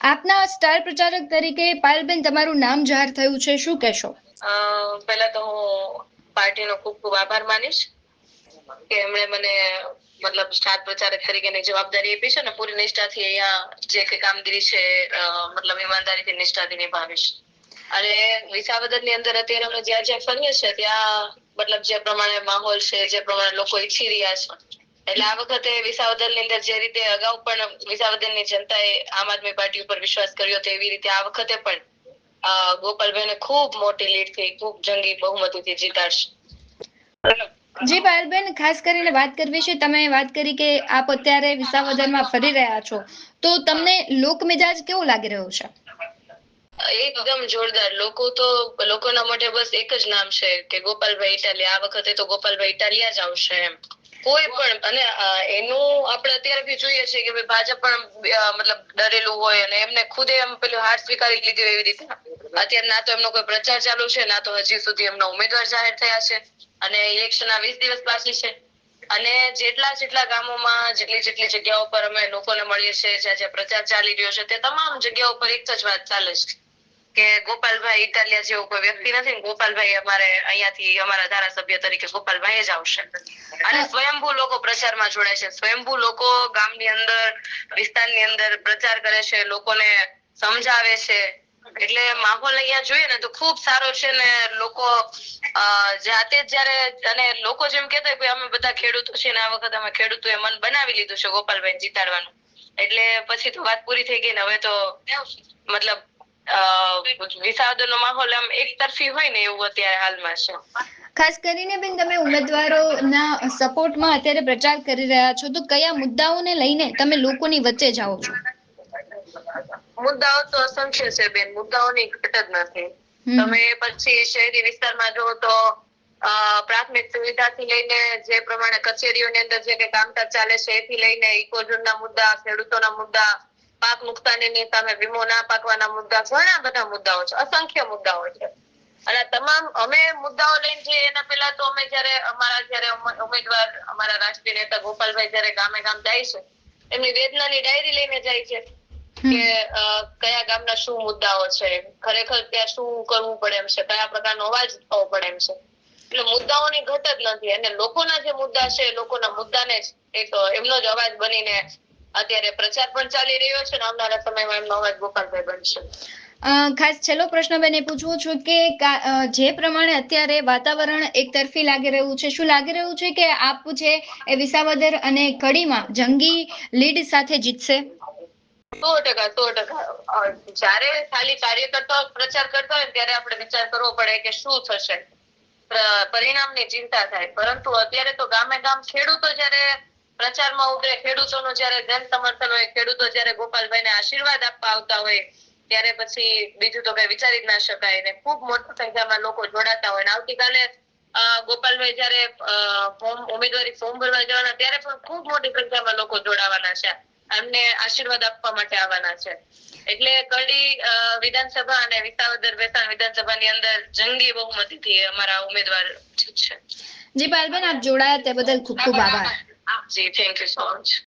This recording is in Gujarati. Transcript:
આપના સ્ટાર પ્રચારક તરીકે પાયલબેન, તમારું નામ જાહેર થયું છે, શું કહેશો? પહેલા તો હું પાર્ટીનો ખૂબ ખૂબ આભાર માનીશ કે એમણે મને મતલબ સ્ટાર પ્રચારક તરીકેની જવાબદારી આપી છે ને પૂરી નિષ્ઠાથી અહીંયા જે કઈ કામગીરી છે મતલબ ઈમાનદારીથી નિષ્ઠાથી નિભાવીશ. અને વિસાવદરની અંદર અત્યારે અમે જ્યાં જ્યાં ફરીએ છીએ ત્યાં મતલબ જે પ્રમાણે માહોલ છે, જે પ્રમાણે લોકો ઈચ્છી રહ્યા છે એટલે આ વખતે વિસાવદરની અંદર જે રીતે અગાઉ પણ વિસાવદરની જનતાએ આમ આદમી પાર્ટી ઉપર વિશ્વાસ કર્યો હતો એવી રીતે આ વખતે પણ અ, ગોપાલભાઈને ખૂબ મોટી લીડથી ખૂબ જંગી બહુમતીથી જીતાડશે. જી પાયલબેન ખાસ કરીને વાત કરવી છે તમે વાત કરી કે આપ અત્યારે વિસાવદરમાં ફરી રહ્યા છો. તો તમને લોકમિજાજ કેવો લાગી રહ્યો છે? એકદમ જોરદાર. લોકો તો લોકોના મોઢે બસ એક જ નામ છે કે ગોપાલભાઈ ઇટાલિયા. આ વખતે તો ગોપાલભાઈ ઇટાલિયા જ આવશે એમ. કોઈ પણ, અને એનું આપણે અત્યારે બી જોઈએ છે કે ભાઈ ભાજપ પણ મતલબ ડરેલું હોય અને એમને ખુદે એમ પેલું હાર સ્વીકારી લીધું એવી રીતે. અત્યારે ના તો એમનો કોઈ પ્રચાર ચાલુ છે, ના તો હજી સુધી એમના ઉમેદવાર જાહેર થયા છે અને ઇલેક્શન ના વીસ દિવસ બાકી છે. અને જેટલા જેટલા ગામોમાં જેટલી જેટલી જગ્યાઓ પર અમે લોકોને મળીએ છીએ, જ્યાં જ્યાં પ્રચાર ચાલી રહ્યો છે, તે તમામ જગ્યાઓ પર એક જ વાત ચાલે છે. કે ગોપાલભાઈ ઇટાલિયા જેવો કોઈ વ્યક્તિ નથી ગોપાલભાઈ અમારે અહીંયાથી અમારા ધારાસભ્ય તરીકે ગોપાલભાઈ જ આવશે. અને સ્વયંભૂ લોકો પ્રચારમાં જોડે છે. સ્વયંભૂ લોકો ગામની અંદર, વિસ્તારની અંદર પ્રચાર કરે છે, લોકોને સમજાવે છે. એટલે માહોલ અહીંયા જોઈએ ને તો ખૂબ સારો છે ને લોકો જાતે જ જયારે, અને લોકો જેમ કેતા કે અમે બધા ખેડૂતો છીએ ને આ વખતે અમે ખેડૂતોએ મન બનાવી લીધું છે ગોપાલભાઈ જીતાડવાનું. એટલે પછી તો વાત પૂરી થઈ ગઈ ને હવે તો મતલબ વિસાવદરનો માહોલ આમ એકતરફી હોય ને એવું અત્યારે હાલમાં છે. ખાસ કરીને બેન તમે ઉમેદવારોના સપોર્ટમાં અત્યારે પ્રચાર કરી રહ્યા છો તો કયા મુદ્દાઓને લઈને તમે લોકોની વચ્ચે જાઓ છો? મુદ્દાઓ તો અસંખ્ય છે બેન મુદ્દાઓની ઘટ જ નથી. તમે પછી શહેરી વિસ્તારમાં જુઓ તો અ, પ્રાથમિક સુવિધાથી લઈને જે પ્રમાણે કચેરીઓની અંદર જે કઈ કામકાજ ચાલે છે એથી લઈને ઇકોઝોનના મુદ્દા ખેડૂતોના મુદ્દા પાક નુકસાનીની સામે વીમો ના પાકવાના મુદ્દા ઘણા બધા મુદ્દાઓ છે અસંખ્ય મુદ્દાઓ છે. અને તમામ અમે મુદ્દાઓ લઈને જઈએ એના પહેલા તો અમે જયારે અમારા જયારે ઉમેદવાર અમારા રાષ્ટ્રીય નેતા ગોપાલભાઈ જયારે ગામે ગામ જાય છે એમની વેદનાની ડાયરી લઈને જાય છે કે કયા ગામના શું મુદ્દાઓ છે ખરેખર ત્યાં શું કરવું પડે એમ છે કયા પ્રકારનો અવાજ થવો પડે એમ છે. એટલે મુદ્દાઓની ઘટ જ નથી અને લોકોના જે મુદ્દા છે લોકોના મુદ્દાને જ એક એમનો જ અવાજ બનીને અત્યારે પ્રચાર પણ ચાલી રહ્યો છે ને આવનારા સમયમાં એમનો અવાજ ગોપાલભાઈ બનશે. ખાસ છેલ્લો પ્રશ્ન બેન એ પૂછવું છું કે જે પ્રમાણે અત્યારે વાતાવરણ એક તરફી લાગી રહ્યું છે શું લાગી રહ્યું છે કે આપ છે એ વિસાવદર અને કડીમાં જંગી લીડ સાથે જીતશે? સો ટકા સો ટકા. જયારે ખાલી કાર્યકર્તાઓ પ્રચાર કરતા હોય ત્યારે આપણે વિચાર કરવો પડે કે શું થશે. પ્ર- પરિણામની ચિંતા થાય. પરંતુ અત્યારે તો ગામે ગામ ખેડૂતો જ્યારે પ્રચારમાં ઉતરે ખેડૂતોનું જયારે જન સમર્થન હોય ખેડૂતો જ્યારે ગોપાલભાઈને આશીર્વાદ આપવા આવતા હોય ત્યારે પછી બીજું તો કઈ વિચારી જ ના શકાય ને. ખૂબ મોટી સંખ્યામાં લોકો જોડાતા હોય ને. આવતીકાલે ગોપાલભાઈ જયારે ફોર્મ ઉમેદવારી ફોર્મ ભરવા જવાના ત્યારે પણ ખૂબ મોટી સંખ્યામાં લોકો જોડાવાના છે. એમને આશીર્વાદ આપવા માટે આવવાના છે. એટલે કડી વિધાનસભા અને વિસાવદર વેસાણ વિધાનસભાની અંદર જંગી બહુમતીથી અમારા ઉમેદવાર છે જી પાયલબેન આપ જોડાયા તે બદલ ખૂબ ખૂબ આભાર. જી થેન્ક યુ સો મચ